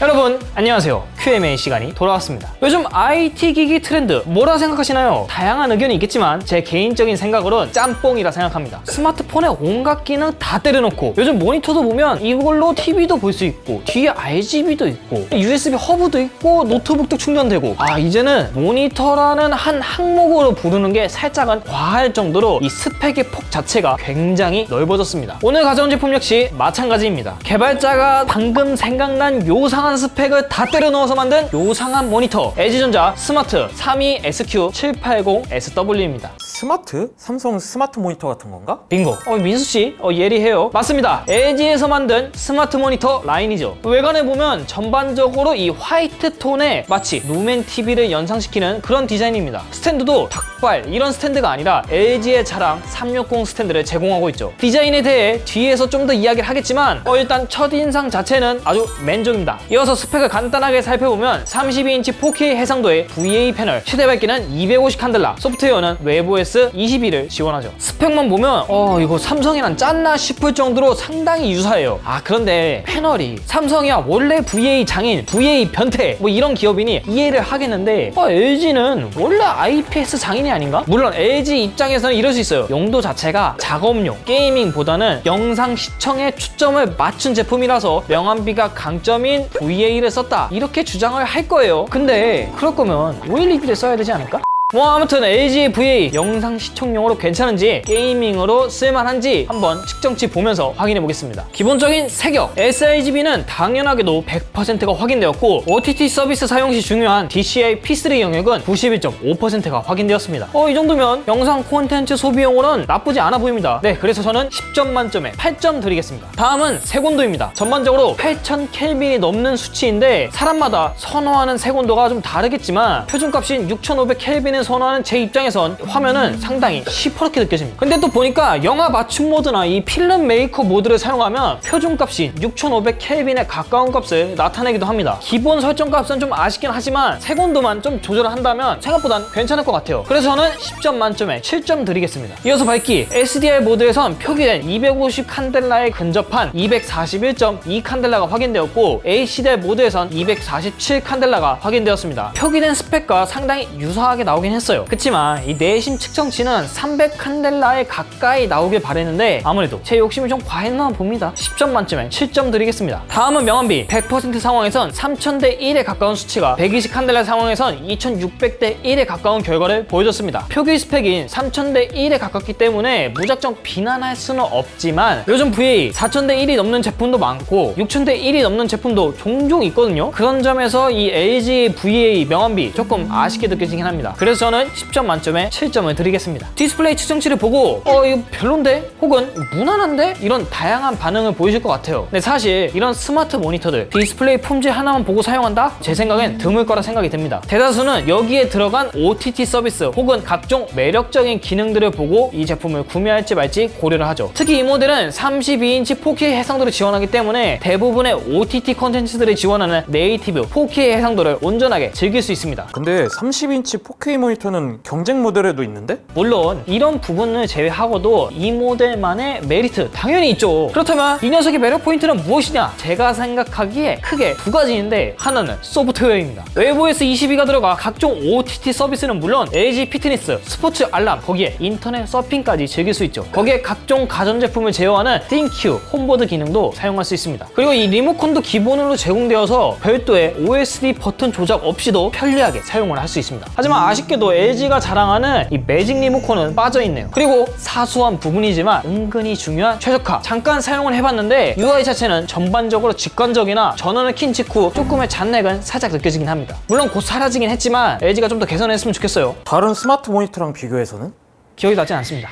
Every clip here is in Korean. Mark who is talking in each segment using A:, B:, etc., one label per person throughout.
A: 여러분 안녕하세요 Q&A 시간이 돌아왔습니다. 요즘 IT 기기 트렌드 뭐라 생각하시나요? 다양한 의견이 있겠지만 제 개인적인 생각으로는 짬뽕이라 생각합니다. 스마트폰에 온갖 기능 다 때려놓고 요즘 모니터도 보면 이걸로 TV도 볼 수 있고 뒤에 RGB도 있고 USB 허브도 있고 노트북도 충전되고 아 이제는 모니터라는 한 항목으로 부르는 게 살짝은 과할 정도로 이 스펙의 폭 자체가 굉장히 넓어졌습니다. 오늘 가져온 제품 역시 마찬가지입니다. 개발자가 방금 생각난 요상한 스펙을 다 때려 넣어서 만든 요상한 모니터 LG전자 스마트 32SQ780SW입니다
B: 스마트? 삼성 스마트 모니터 같은 건가?
A: 빙고. 어, 민수 씨, 어, 예리해요. 맞습니다. LG에서 만든 스마트 모니터 라인이죠. 외관에 보면 전반적으로 이 화이트 톤에 마치 루멘 TV를 연상시키는 그런 디자인입니다. 스탠드도 이런 스탠드가 아니라 LG의 자랑 360 스탠드를 제공하고 있죠. 디자인에 대해 뒤에서 좀 더 이야기를 하겠지만, 어, 일단 첫인상 자체는 아주 맨족입니다. 이어서 스펙을 간단하게 살펴보면 32인치 4K 해상도의 VA 패널, 최대 밝기는 250 칸델라, 소프트웨어는 외부OS 22를 지원하죠. 스펙만 보면 어 이거 삼성이랑 짠나 싶을 정도로 상당히 유사해요. 아 그런데 패널이 삼성이야 원래 VA 장인, VA 변태 뭐 이런 기업이니 이해를 하겠는데 어, LG는 원래 IPS 장인이 아닌가? 물론 LG 입장에서는 이럴 수 있어요. 용도 자체가 작업용, 게이밍보다는 영상 시청에 초점을 맞춘 제품이라서 명암비가 강점인 VA를 썼다 이렇게 주장을 할 거예요. 근데 그럴 거면 OLED를 써야 되지 않을까? 뭐 아무튼 LG VA 영상 시청용으로 괜찮은지 게이밍으로 쓸만한지 한번 측정치 보면서 확인해 보겠습니다. 기본적인 색역 sRGB는 당연하게도 100%가 확인되었고 OTT 서비스 사용 시 중요한 DCI P3 영역은 91.5%가 확인되었습니다. 어 이 정도면 영상 콘텐츠 소비용으로는 나쁘지 않아 보입니다. 네 그래서 저는 10점 만점에 8점 드리겠습니다. 다음은 색온도입니다. 전반적으로 8000 켈빈이 넘는 수치인데 사람마다 선호하는 색온도가 좀 다르겠지만 표준값인 6500 켈빈 을 선호하는 제 입장에선 화면은 상당히 시퍼렇게 느껴집니다. 근데 또 보니까 영화 맞춤 모드나 이 필름 메이커 모드를 사용하면 표준값인 6500 켈빈에 가까운 값을 나타내기도 합니다. 기본 설정 값은 좀 아쉽긴 하지만 색온도만 좀 조절을 한다면 생각보단 괜찮을 것 같아요. 그래서 저는 10점 만점에 7점 드리겠습니다. 이어서 밝기 SDR 모드에선 표기된 250 칸델라에 근접한 241.2 칸델라가 확인되었고 HDR 모드에선 247 칸델라가 확인되었습니다. 표기된 스펙과 상당히 유사하게 나오긴 했어요. 그치만 이 내심 측정치는 300 칸델라에 가까이 나오길 바랬는데 아무래도 제 욕심이 좀 과했나 봅니다. 10점 만점에 7점 드리겠습니다. 다음은 명암비 100% 상황에선 3000대 1에 가까운 수치가 120 칸델라 상황에선 2600대 1에 가까운 결과를 보여줬습니다. 표기 스펙인 3000대 1에 가깝기 때문에 무작정 비난할 수는 없지만 요즘 VA 4000대 1이 넘는 제품도 많고 6000대 1이 넘는 제품도 종종 있거든요. 그런 점에서 이 LG VA 명암비 조금 아쉽게 느껴지긴 합니다. 그래서 저는 10점 만점에 7점을 드리겠습니다. 디스플레이 측정치를 보고 어 이거 별론데? 혹은 무난한데? 이런 다양한 반응을 보이실 것 같아요. 근데 사실 이런 스마트 모니터들 디스플레이 품질 하나만 보고 사용한다? 제 생각엔 드물 거라 생각이 듭니다. 대다수는 여기에 들어간 OTT 서비스 혹은 각종 매력적인 기능들을 보고 이 제품을 구매할지 말지 고려를 하죠. 특히 이 모델은 32인치 4K 해상도를 지원하기 때문에 대부분의 OTT 컨텐츠들을 지원하는 네이티브 4K 해상도를 온전하게 즐길 수 있습니다.
B: 근데 30인치 4K 모니터는 경쟁 모델에도 있는데?
A: 물론 이런 부분을 제외하고도 이 모델만의 메리트 당연히 있죠. 그렇다면 이 녀석의 매력 포인트는 무엇이냐? 제가 생각하기에 크게 두 가지인데 하나는 소프트웨어입니다. 외부에서 22가 들어가 각종 OTT 서비스는 물론 LG 피트니스, 스포츠 알람, 거기에 인터넷 서핑까지 즐길 수 있죠. 거기에 각종 가전제품을 제어하는 ThinQ 홈보드 기능도 사용할 수 있습니다. 그리고 이 리모컨도 기본으로 제공되어서 별도의 OSD 버튼 조작 없이도 편리하게 사용을 할 수 있습니다. 하지만 아쉽게 도 LG가 자랑하는 이 매직 리모컨은 빠져있네요. 그리고 사소한 부분이지만 은근히 중요한 최적화. 잠깐 사용을 해봤는데 UI 자체는 전반적으로 직관적이나 전원을 킨 직후 조금의 잔액은 살짝 느껴지긴 합니다. 물론 곧 사라지긴 했지만 LG가 좀 더 개선했으면 좋겠어요.
B: 다른 스마트 모니터랑 비교해서는?
A: 기억이 나지 않습니다.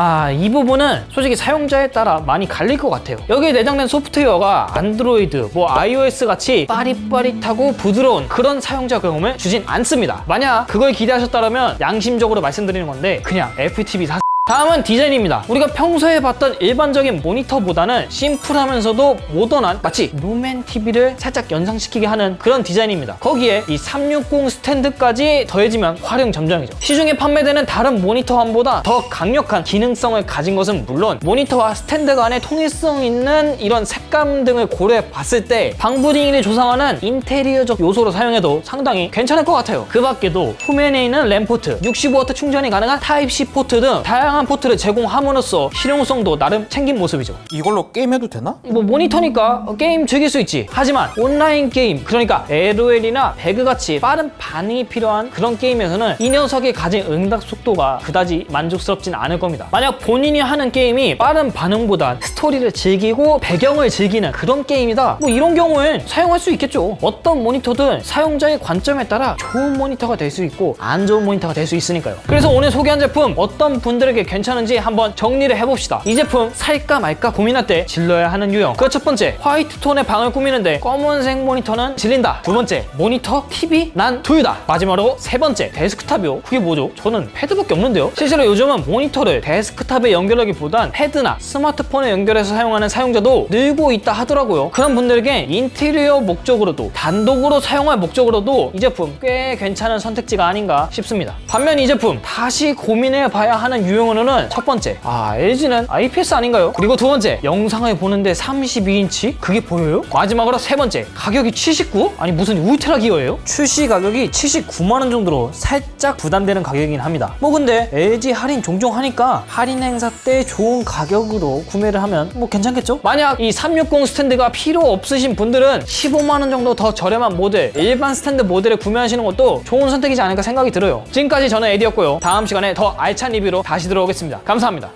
A: 아, 이 부분은 솔직히 사용자에 따라 많이 갈릴 것 같아요. 여기에 내장된 소프트웨어가 안드로이드, 뭐 iOS 같이 빠릿빠릿하고 부드러운 그런 사용자 경험을 주진 않습니다. 만약 그걸 기대하셨다면 양심적으로 말씀드리는 건데 그냥 FTV 사 다음은 디자인입니다. 우리가 평소에 봤던 일반적인 모니터보다는 심플하면서도 모던한 마치 루멘 TV를 살짝 연상시키게 하는 그런 디자인입니다. 거기에 이 360 스탠드까지 더해지면 활용 점정이죠. 시중에 판매되는 다른 모니터함보다 더 강력한 기능성을 가진 것은 물론 모니터와 스탠드 간의 통일성 있는 이런 색감 등을 고려해 봤을 때 방부딩이 조성하는 인테리어적 요소로 사용해도 상당히 괜찮을 것 같아요. 그 밖에도 후면에 있는 램 포트, 65W 충전이 가능한 타입C 포트 등 다양한 포트를 제공함으로써 실용성도 나름 챙긴 모습이죠.
B: 이걸로 게임해도 되나?
A: 뭐 모니터니까 게임 즐길 수 있지. 하지만 온라인 게임, 그러니까 LOL이나 배그 같이 빠른 반응이 필요한 그런 게임에서는 이 녀석이 가진 응답 속도가 그다지 만족스럽진 않을 겁니다. 만약 본인이 하는 게임이 빠른 반응보단 스토리를 즐기고 배경을 즐기는 그런 게임이다. 뭐 이런 경우엔 사용할 수 있겠죠. 어떤 모니터든 사용자의 관점에 따라 좋은 모니터가 될 수 있고 안 좋은 모니터가 될 수 있으니까요. 그래서 오늘 소개한 제품 어떤 분들에게 괜찮은지 한번 정리를 해봅시다. 이 제품 살까 말까 고민할 때 질러야 하는 유형. 그 첫 번째, 화이트 톤의 방을 꾸미는데 검은색 모니터는 질린다. 두 번째, 모니터, TV, 난둘 다. 마지막으로 세 번째, 데스크탑이요. 그게 뭐죠? 저는 패드밖에 없는데요. 실제로 요즘은 모니터를 데스크탑에 연결하기보단 패드나 스마트폰에 연결해서 사용하는 사용자도 늘고 있다 하더라고요. 그런 분들에게 인테리어 목적으로도 단독으로 사용할 목적으로도 이 제품 꽤 괜찮은 선택지가 아닌가 싶습니다. 반면 이 제품 다시 고민해 봐야 하는 유형 으로는 첫 번째, 아 LG는 IPS 아닌가요? 그리고 두 번째, 영상을 보는데 32인치? 그게 보여요? 마지막으로 세 번째, 가격이 79? 아니 무슨 울트라 기어예요? 출시 가격이 79만 원 정도로 살짝 부담되는 가격이긴 합니다. 뭐 근데 LG 할인 종종 하니까 할인 행사 때 좋은 가격으로 구매를 하면 뭐 괜찮겠죠? 만약 이 360 스탠드가 필요 없으신 분들은 15만 원 정도 더 저렴한 모델, 일반 스탠드 모델을 구매하시는 것도 좋은 선택이지 않을까 생각이 들어요. 지금까지 저는 에디였고요. 다음 시간에 더 알찬 리뷰로 다시 들어오겠습니다. 감사합니다.